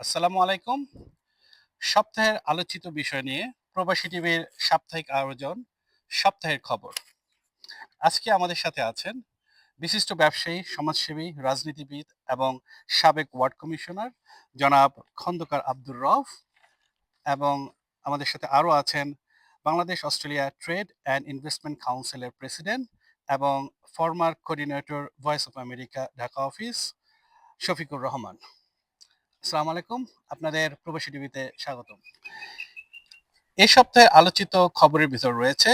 আসসালামু আলাইকুম। সপ্তাহের আলোচিত বিষয় নিয়ে প্রবাসী টিভির সাপ্তাহিক আয়োজন, সপ্তাহের খবর। আজকে আমাদের সাথে আছেন বিশিষ্ট ব্যবসায়ী, সমাজসেবী, রাজনীতিবিদ এবং সাবেক ওয়ার্ড কমিশনার জনাব খন্দকার আব্দুর রফ এবং আমাদের সাথে আরও আছেন Bangladesh Australia trade and investment কাউন্সিলের প্রেসিডেন্ট এবং former coordinator, voice of America, Dhaka office Shafiqur Rahman. আসসালামু আলাইকুম। আপনাদের প্রবাসী টিভিতে স্বাগতম। এই সপ্তাহে আলোচিত খবরের ভিতর রয়েছে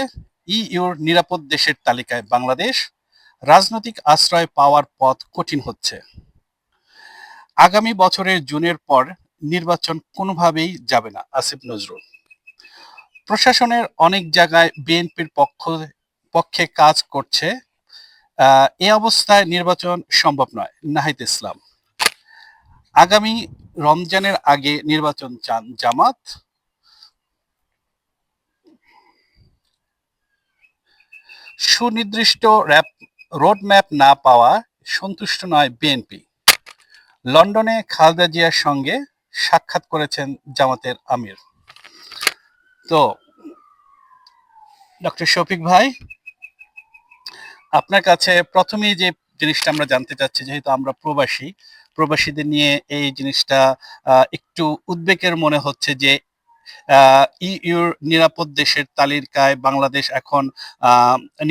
ইইউর নিরাপদ দেশের তালিকায় বাংলাদেশ, রাজনৈতিক আশ্রয় পাওয়ার পথ কঠিন হচ্ছে। আগামী বছরের জুনের পর নির্বাচন কোনোভাবেই যাবে না, আসিফ নজরুল। প্রশাসনের অনেক জায়গায় বিএনপির পক্ষ, পক্ষে কাজ করছে এ অবস্থায় নির্বাচন সম্ভব নয়, নাহিদ ইসলাম। আগামী রমজানের আগে নির্বাচন চান জামাত? সুনির্দিষ্ট র্যাপ, রোডম্যাপ না পাওয়া সন্তুষ্ট নয় বিএনপি। লন্ডনে খালেদা জিয়ার সঙ্গে সাক্ষাৎ করেছেন জামাতের আমির। তো, ডক্টর শফিক ভাই, আপনার কাছে প্রথমেই যে জিনিসটা আমরা জানতে চাচ্ছি, যেহেতু আমরা প্রবাসী, প্রবাসীদের নিয়ে এই জিনিসটা একটু উদ্বেগের মনে হচ্ছে যে ইউর নিরাপদ দেশের তালিকায় বাংলাদেশ এখন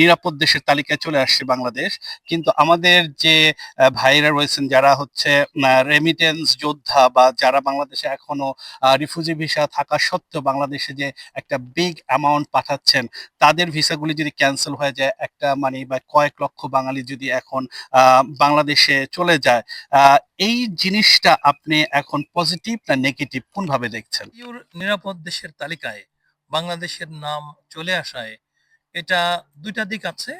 নিরাপদ দেশের তালিকায় চলে আসছে বাংলাদেশ। কিন্তু আমাদের যে ভাইরা রয়েছেন, যারা হচ্ছে রেমিটেন্স যোদ্ধা বা যারা বাংলাদেশে এখনও রিফিউজি ভিসা থাকা সত্ত্বেও বাংলাদেশে যে একটা বিগ অ্যামাউন্ট পাঠাচ্ছেন, তাদের ভিসাগুলি যদি ক্যান্সেল হয়ে যায়, একটা মানে বা কয়েক লক্ষ বাঙালি যদি এখন বাংলাদেশে চলে যায় এই জিনিসটা আপনি এখন পজিটিভ না নেগেটিভ কোনভাবে দেখছেন? ইউর নিরাপদ দেশের তালিকায় বাংলাদেশের নাম চলে আসায় এটা দুইটা দিক আছে।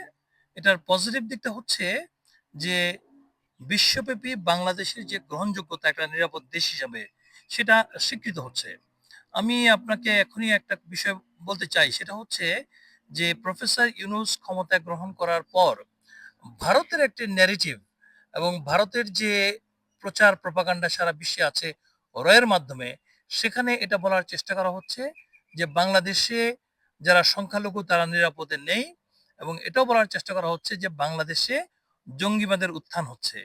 এটার পজিটিভ দিকটা হচ্ছে যে বিশ্বব্যাপী বাংলাদেশের যে গ্রহণযোগ্যতা একটা নিরাপদ দেশ হিসাবে সেটা স্বীকৃত হচ্ছে। আমি আপনাকে এখনই একটা বিষয় বলতে চাই, সেটা হচ্ছে যে প্রফেসর ইউনুস ক্ষমতা গ্রহণ করার পর ভারতের একটি ন্যারেটিভ এবং ভারতের যে প্রচার প্রপাগান্ডা সারা বিশ্বে আছে রয়ের মাধ্যমে সেখানে এটা বলার চেষ্টা করা হচ্ছে যে বাংলাদেশে যারা সংখ্যালঘু তারা নিরাপদে নেই এবং এটাও বলার চেষ্টা করা হচ্ছে যে বাংলাদেশে জঙ্গিবাদের উত্থান হচ্ছে।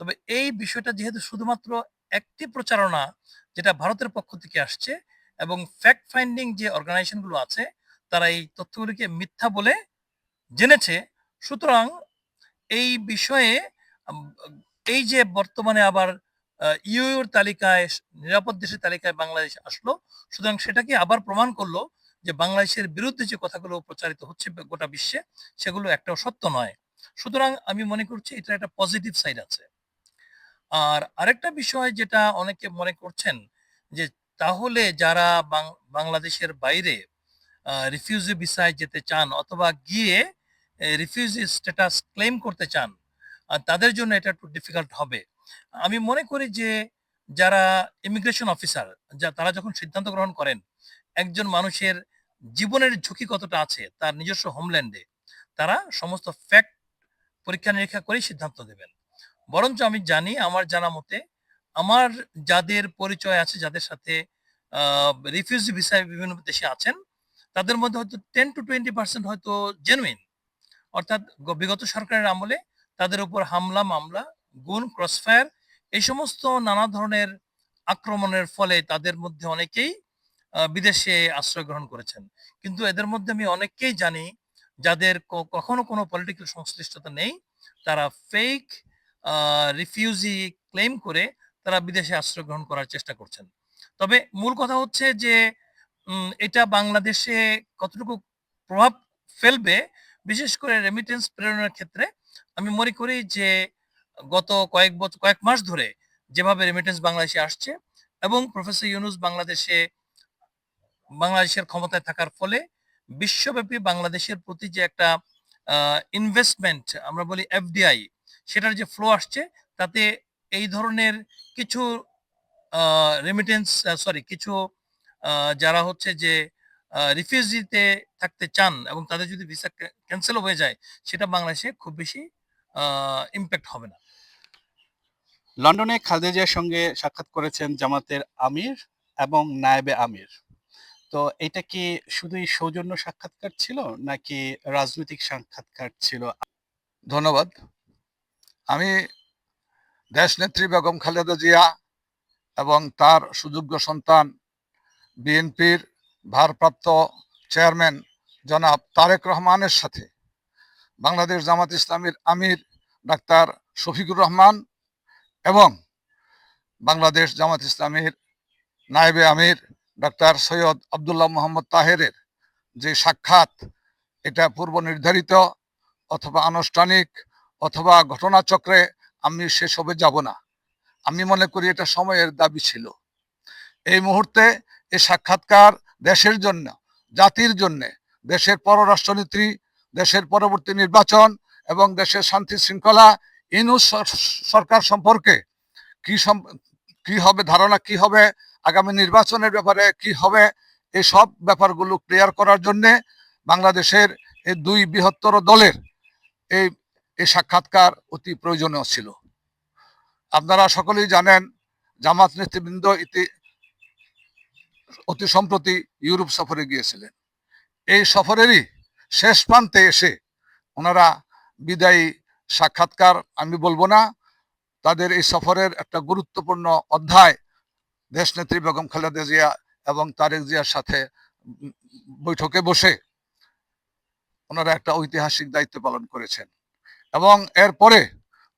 তবে এই বিষয়টা যেহেতু শুধুমাত্র একটি প্রচারণা যেটা ভারতের পক্ষ থেকে আসছে এবং ফ্যাক্ট ফাইন্ডিং যে অর্গানাইজেশনগুলো আছে তারা এই তথ্যগুলিকে মিথ্যা বলে জেনেছে, সুতরাং এই বিষয়ে, এই যে বর্তমানে আবার ইউর তালিকায়, নিরাপদ দেশের তালিকায় বাংলাদেশ আসলো। সুতরাং সেটাকে আবার প্রমাণ করল যে বাংলাদেশের বিরুদ্ধে যে কথাগুলো প্রচারিত হচ্ছে গোটা বিশ্বে, সেগুলো একটাও সত্য নয়। সুতরাং আমি মনে করছি এটা একটা পজিটিভ সাইড আছে। আর আরেকটা বিষয় যেটা অনেকে মনে করছেন যে তাহলে যারা বাংলাদেশের বাইরে রিফিউজি ভিসায় যেতে চান অথবা গিয়ে রিফিউজি স্ট্যাটাস ক্লেম করতে চান তাদের জন্য এটা একটু ডিফিকাল্ট হবে। আমি মনে করি যে যারা ইমিগ্রেশন অফিসার যা তারা যখন সিদ্ধান্ত গ্রহণ করেন, একজন মানুষের জীবনের ঝুঁকি কতটা আছে, তার নিজস্ব হোমল্যান্ডে তারা সমস্ত ফ্যাক্ট পরীক্ষা নিরীক্ষা করেই সিদ্ধান্ত দেবেন। বরঞ্চ আমি জানি, আমার জানা মতে, আমার যাদের পরিচয় আছে, যাদের সাথে রিফিউজি ভিসায় বিভিন্ন দেশে আছেন, তাদের মধ্যে হয়তো টেন টু টোয়েন্টি পার্সেন্ট হয়তো জেনুইন অর্থাৎ বিগত সরকারের আমলে তাদের উপর হামলা, মামলা গুণ ক্রসফায়ার, এই সমস্ত নানা ধরনের আক্রমণের ফলে তাদের মধ্যে অনেকেই বিদেশে আশ্রয় গ্রহণ করেছেন। কিন্তু এদের মধ্যে আমি অনেককেই জানি যাদের কখনো কোনো পলিটিক্যাল সংশ্লিষ্টতা নেই, তারা ফেক রিফিউজি ক্লেম করে তারা বিদেশে আশ্রয় গ্রহণ করার চেষ্টা করছেন। তবে মূল কথা হচ্ছে যে এটা বাংলাদেশে কতটুকু প্রভাব ফেলবে, বিশেষ করে রেমিটেন্স প্রেরণের ক্ষেত্রে, আমি মনে করি যে গত কয়েক বছর কয়েক মাস ধরে যেভাবে রেমিটেন্স বাংলাদেশে আসছে এবং প্রফেসর ইউনুস বাংলাদেশে, বাংলাদেশের ক্ষমতায় থাকার ফলে বিশ্বব্যাপী বাংলাদেশের প্রতি যে একটা ইনভেস্টমেন্ট আমরা বলি এফডিআই সেটার যে ফ্লো আসছে, তাতে এই ধরনের কিছু রেমিটেন্স সরি কিছু যারা হচ্ছে যে রিফিউজিতে থাকতে চান এবং তাদের যদি ভিসা ক্যান্সেল হয়ে যায়, সেটা বাংলাদেশে খুব বেশি ইম্প্যাক্ট হবে না। লন্ডনে খালেদা সঙ্গে সাক্ষাৎ করেছেন জামাতের আমির এবং নায়েবে আমির। তো এটা কি শুধুই সৌজন্য সাক্ষাৎকার ছিল নাকি রাজনৈতিক সাক্ষাৎকার ছিল? ধন্যবাদ। আমি দেশনেত্রী বেগম খালেদা জিয়া এবং তার সুযোগ্য সন্তান বিএনপির ভারপ্রাপ্ত চেয়ারম্যান জনাব তারেক রহমানের সাথে বাংলাদেশ জামাত ইসলামীর আমির ডাক্তার শফিকুর রহমান এবং বাংলাদেশ জামাত ইসলামীর নায়েবে আমির ডাক্তার সৈয়দ আবদুল্লাহ মোহাম্মদ তাহেরের যে সাক্ষাৎ, এটা পূর্ব নির্ধারিত অথবা আনুষ্ঠানিক অথবা ঘটনাচক্রে আমি সেসবে যাব না। আমি মনে করি এটা সময়ের দাবি ছিল। এই মুহূর্তে এই সাক্ষাৎকার দেশের জন্য, জাতির জন্য, দেশের পররাষ্ট্রনীতি, দেশের পরবর্তী নির্বাচন এবং দেশের শান্তি শৃঙ্খলা ইনু সরকার সম্পর্কে কি কি হবে, ধারণা কি হবে, আগামী নির্বাচনের ব্যাপারে কি হবে এই সব ব্যাপারগুলো ক্লিয়ার করার জন্যে বাংলাদেশের এই দুই বৃহত্তর দলের এই এই সাক্ষাৎকার অতি প্রয়োজনীয় ছিল। আপনারা সকলেই জানেন, জামাত নেতৃবৃন্দ ইতি, অতি সম্প্রতি ইউরোপ সফরে গিয়েছিলেন। এই সফরেরই শেষ প্রান্তে এসে ওনারা বিদায়ী সাক্ষাৎকার আমি বলব না। তাদের এই সফরের একটা গুরুত্বপূর্ণ অধ্যায় দেশনেত্রী বেগম খালেদা জিয়া এবং তারেক জিয়ার সাথে বৈঠকে বসে ওনারা একটা ঐতিহাসিক দায়িত্ব পালন করেছেন এবং এরপরে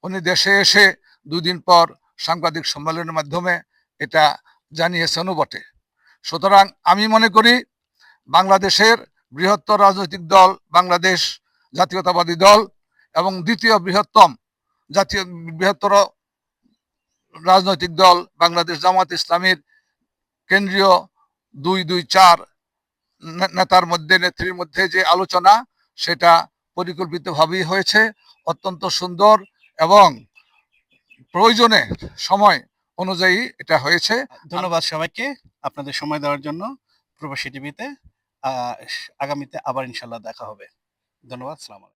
উনি দেশে এসে দুই দিন পর সাংবাদিক সম্মেলনের মাধ্যমে এটা জানিয়েছেনও বটে। সুতরাং আমি মনে করি বাংলাদেশের বৃহত্তর রাজনৈতিক দল বাংলাদেশ জাতীয়তাবাদী দল এবং দ্বিতীয় বৃহত্তম জাতীয় বৃহত্তর রাজনৈতিক দল বাংলাদেশ জামাত ইসলামীর কেন্দ্রীয় দুই দুই চার নেতার মধ্যে, নেত্রীর মধ্যে যে আলোচনা, সেটা পরিকল্পিতভাবেই হয়েছে। অত্যন্ত সুন্দর এবং প্রয়োজনে সময় অনুযায়ী এটা হয়েছে। ধন্যবাদ সবাইকে আপনাদের সময় দেওয়ার জন্য প্রবাসী টিভিতে। আগামীতে আবার ইনশাল্লাহ দেখা হবে। ধন্যবাদ সালাম